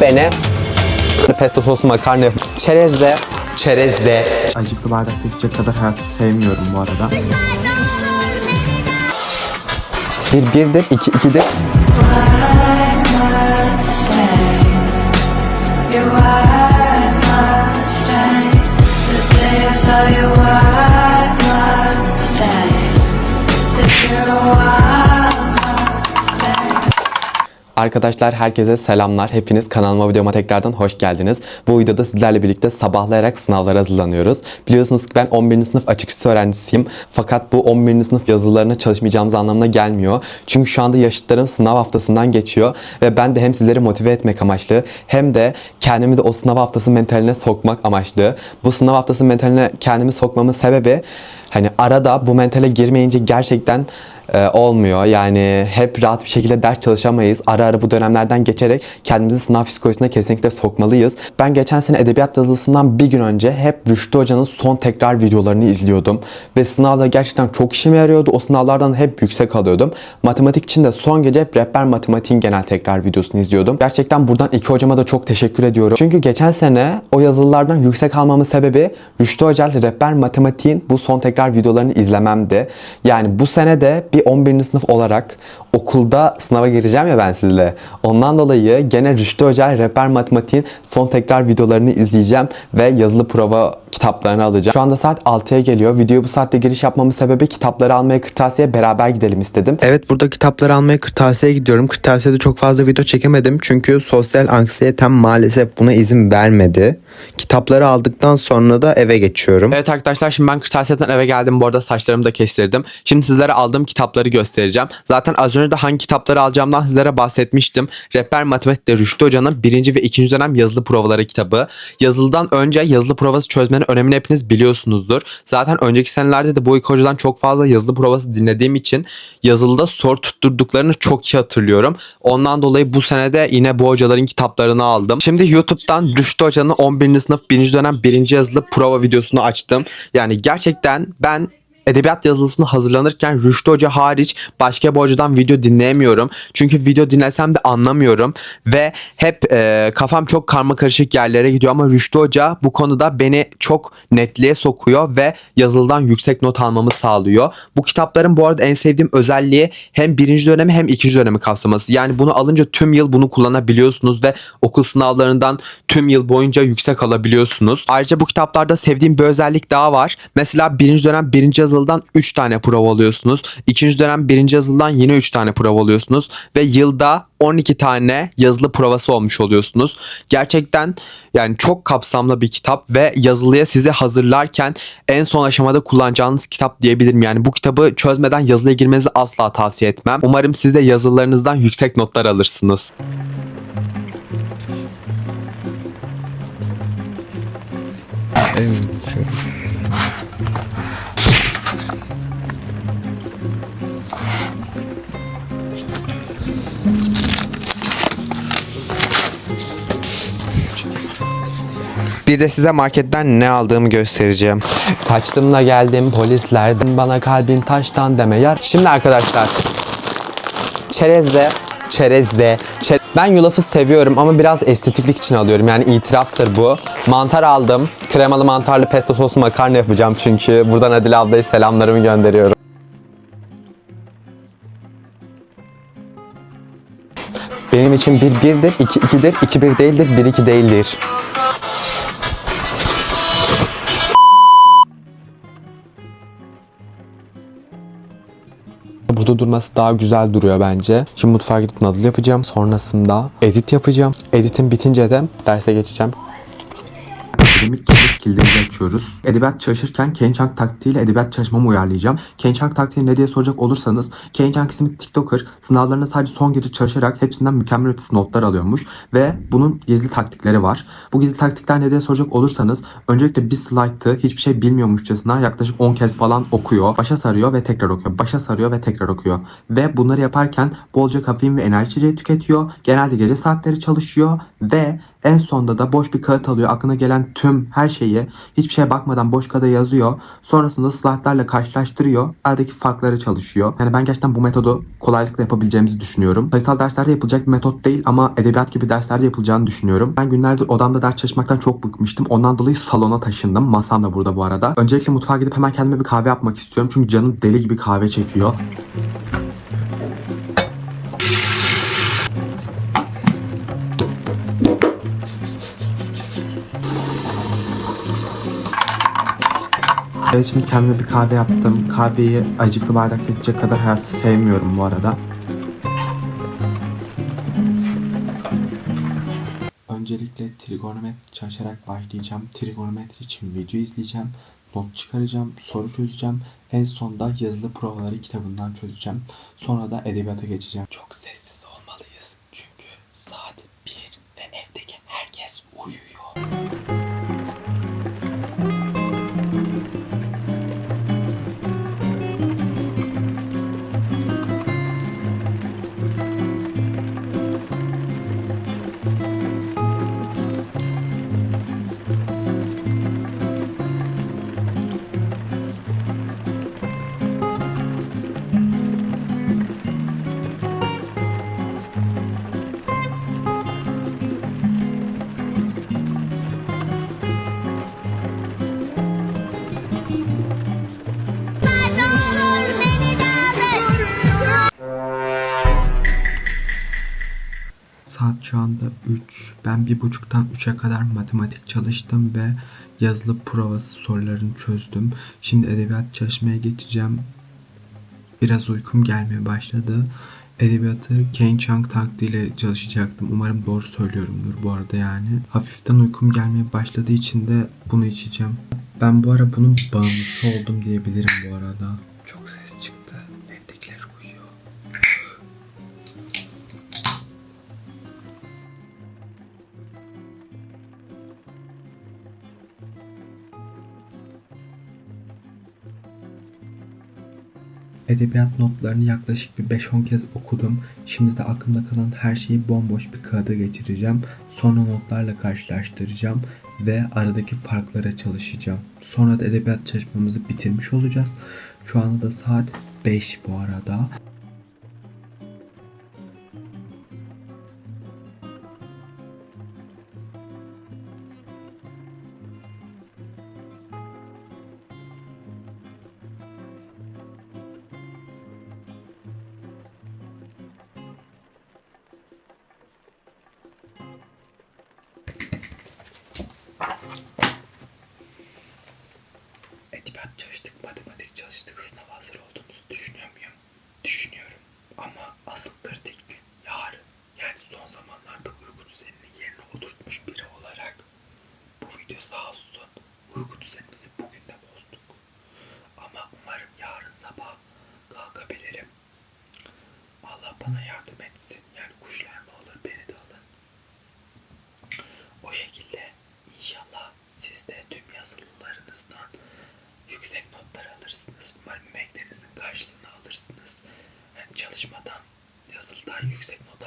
beni pesto soslu makarna yap. Çerezle, çerezle. Acıklı bardak içecek kadar hayatı sevmiyorum bu arada. Bir birdir, iki ikidir. You are Arkadaşlar herkese selamlar. Hepiniz kanalıma videoma tekrardan hoş geldiniz. Bu videoda sizlerle birlikte sabahlayarak sınavlara hazırlanıyoruz. Biliyorsunuz ki ben 11. sınıf açıkçası öğrencisiyim. Fakat bu 11. sınıf yazılarına çalışmayacağımız anlamına gelmiyor. Çünkü şu anda yaşıtlarım sınav haftasından geçiyor ve ben de hem sizleri motive etmek amaçlı hem de kendimi de o sınav haftası mentaline sokmak amaçlı. Bu sınav haftası mentaline kendimi sokmamın sebebi hani arada bu mentale girmeyince gerçekten e, olmuyor. Yani hep rahat bir şekilde ders çalışamayız. Ara ara bu dönemlerden geçerek kendimizi sınav psikolojisine kesinlikle sokmalıyız. Ben geçen sene edebiyat yazılısından bir gün önce hep Rüştü Hoca'nın son tekrar videolarını izliyordum. Ve sınavda gerçekten çok işime yarıyordu. O sınavlardan hep yüksek alıyordum. Matematik için de son gece hep rehber matematiğin genel tekrar videosunu izliyordum. Gerçekten buradan iki hocama da çok teşekkür ediyorum. Çünkü geçen sene o yazılılardan yüksek almamın sebebi Rüştü Hoca rehber matematiğin bu son tekrar videolarını izlememdi. Yani bu sene de bir 11. sınıf olarak okulda sınava gireceğim ya ben sizle. Ondan dolayı gene Rüştü Hoca rehber matematiğin son tekrar videolarını izleyeceğim ve yazılı prova kitaplarını alacağım. Şu anda saat 6'ya geliyor. Videoya bu saatte giriş yapmamın sebebi kitapları almaya kırtasiye beraber gidelim istedim. Evet burada kitapları almaya kırtasiye gidiyorum. Kırtasiyede çok fazla video çekemedim. Çünkü sosyal anksiyetem maalesef buna izin vermedi. Kitapları aldıktan sonra da eve geçiyorum. Evet arkadaşlar şimdi ben kırtasiyeden eve geldim. Bu arada saçlarımı da kestirdim. Şimdi sizlere aldığım kitapları göstereceğim. Zaten az önce de hangi kitapları alacağımdan sizlere bahsetmiştim. Rehber Matematik'te Rüştü Hoca'nın birinci ve ikinci dönem yazılı provaları kitabı. Yazılıdan önce yazılı provası çözmenin önemini hepiniz biliyorsunuzdur. Zaten önceki senelerde de bu iki hocadan çok fazla yazılı provası dinlediğim için yazılıda soru tutturduklarını çok iyi hatırlıyorum. Ondan dolayı bu senede yine bu hocaların kitaplarını aldım. Şimdi YouTube'dan Rüştü Hoca'nın 11. sınıf 1. dönem 1. yazılı prova videosunu açtım. Yani gerçekten ben edebiyat yazılısını hazırlanırken Rüştü Hoca hariç başka bir hocadan video dinleyemiyorum. Çünkü video dinlesem de anlamıyorum ve hep e, kafam çok karma karışık yerlere gidiyor ama Rüştü Hoca bu konuda beni çok netliğe sokuyor ve yazılıdan yüksek not almamı sağlıyor. Bu kitapların bu arada en sevdiğim özelliği hem birinci dönemi hem ikinci dönemi kapsaması. Yani bunu alınca tüm yıl bunu kullanabiliyorsunuz ve okul sınavlarından tüm yıl boyunca yüksek alabiliyorsunuz. Ayrıca bu kitaplarda sevdiğim bir özellik daha var. Mesela birinci dönem birinci yazılıdan 3 tane prova alıyorsunuz. İkinci dönem birinci yazılıdan yine 3 tane prova alıyorsunuz. Ve yılda 12 tane yazılı provası olmuş oluyorsunuz. Gerçekten yani çok kapsamlı bir kitap ve yazılıya sizi hazırlarken en son aşamada kullanacağınız kitap diyebilirim. Yani bu kitabı çözmeden yazılıya girmenizi asla tavsiye etmem. Umarım siz de yazılarınızdan yüksek notlar alırsınız. Bir de size marketten ne aldığımı göstereceğim. Kaçtım geldim polislerden bana kalbin taştan deme yar. Şimdi arkadaşlar çerezle çerezle çe- ben yulafı seviyorum ama biraz estetiklik için alıyorum yani itiraftır bu. Mantar aldım. Kremalı mantarlı pesto soslu makarna yapacağım çünkü. Buradan Adile ablaya selamlarımı gönderiyorum. Benim için bir birdir, iki ikidir, iki bir değildir, bir iki değildir. Burada durması daha güzel duruyor bence. Şimdi mutfağa gidip nadıl yapacağım. Sonrasında edit yapacağım. Editin bitince de derse geçeceğim. Akademik kimlik kilidimizi açıyoruz. Edebiyat çalışırken Kane Chang taktiğiyle edebiyat çalışmamı uyarlayacağım. Kane Chang taktiği ne diye soracak olursanız Kane Chang isimli TikToker sınavlarına sadece son gece çalışarak hepsinden mükemmel ötesi notlar alıyormuş ve bunun gizli taktikleri var. Bu gizli taktikler ne diye soracak olursanız öncelikle bir slide'ı hiçbir şey bilmiyormuşçasına yaklaşık 10 kez falan okuyor. Başa sarıyor ve tekrar okuyor. Başa sarıyor ve tekrar okuyor. Ve bunları yaparken bolca kafein ve enerji içeceği tüketiyor. Genelde gece saatleri çalışıyor ve En sonda da boş bir kağıt alıyor. Aklına gelen tüm her şeyi hiçbir şeye bakmadan boş kağıda yazıyor. Sonrasında slaytlarla karşılaştırıyor. Aradaki farkları çalışıyor. Yani ben gerçekten bu metodu kolaylıkla yapabileceğimizi düşünüyorum. Sayısal derslerde yapılacak bir metot değil ama edebiyat gibi derslerde yapılacağını düşünüyorum. Ben günlerdir odamda ders çalışmaktan çok bıkmıştım. Ondan dolayı salona taşındım. Masam da burada bu arada. Öncelikle mutfağa gidip hemen kendime bir kahve yapmak istiyorum. Çünkü canım deli gibi kahve çekiyor. Evet şimdi kendime bir kahve yaptım. Kahveyi acıklı bardakta içecek kadar hayatı sevmiyorum bu arada. Öncelikle trigonometri çalışarak başlayacağım. Trigonometri için video izleyeceğim. Not çıkaracağım, soru çözeceğim. En sonda yazılı provaları kitabından çözeceğim. Sonra da edebiyata geçeceğim. Çok sessiz olmalıyız. Çünkü saat 1 ve evdeki herkes uyuyor. Saat şu anda 3. Ben bir buçuktan 3'e kadar matematik çalıştım ve yazılı provası sorularını çözdüm. Şimdi edebiyat çalışmaya geçeceğim. Biraz uykum gelmeye başladı. Edebiyatı Ken Chang taktiğiyle çalışacaktım. Umarım doğru söylüyorumdur bu arada yani. Hafiften uykum gelmeye başladığı için de bunu içeceğim. Ben bu ara bunun bağımlısı oldum diyebilirim bu arada. Edebiyat notlarını yaklaşık bir 5-10 kez okudum. Şimdi de aklımda kalan her şeyi bomboş bir kağıda geçireceğim. Sonra notlarla karşılaştıracağım ve aradaki farklara çalışacağım. Sonra da edebiyat çalışmamızı bitirmiş olacağız. Şu anda da saat 5 bu arada. Edebiyat çalıştık, matematik çalıştık, sınava hazır olduğumuzu düşünüyor muyum? Düşünüyorum. Ama asıl kritik gün yarın. Yani son zamanlarda uyku düzenini yerine oturtmuş biri olarak bu video sağ olsun uyku düzenimizi bugün de bozduk. Ama umarım yarın sabah kalkabilirim. Allah bana yardım etsin. Yani kuşlar ne olur beni de alın. O şekilde inşallah siz de tüm yazılılarınızdan yüksek notlar alırsınız. Umarım emeklerinizin karşılığını alırsınız. Yani çalışmadan, yazılıdan yüksek not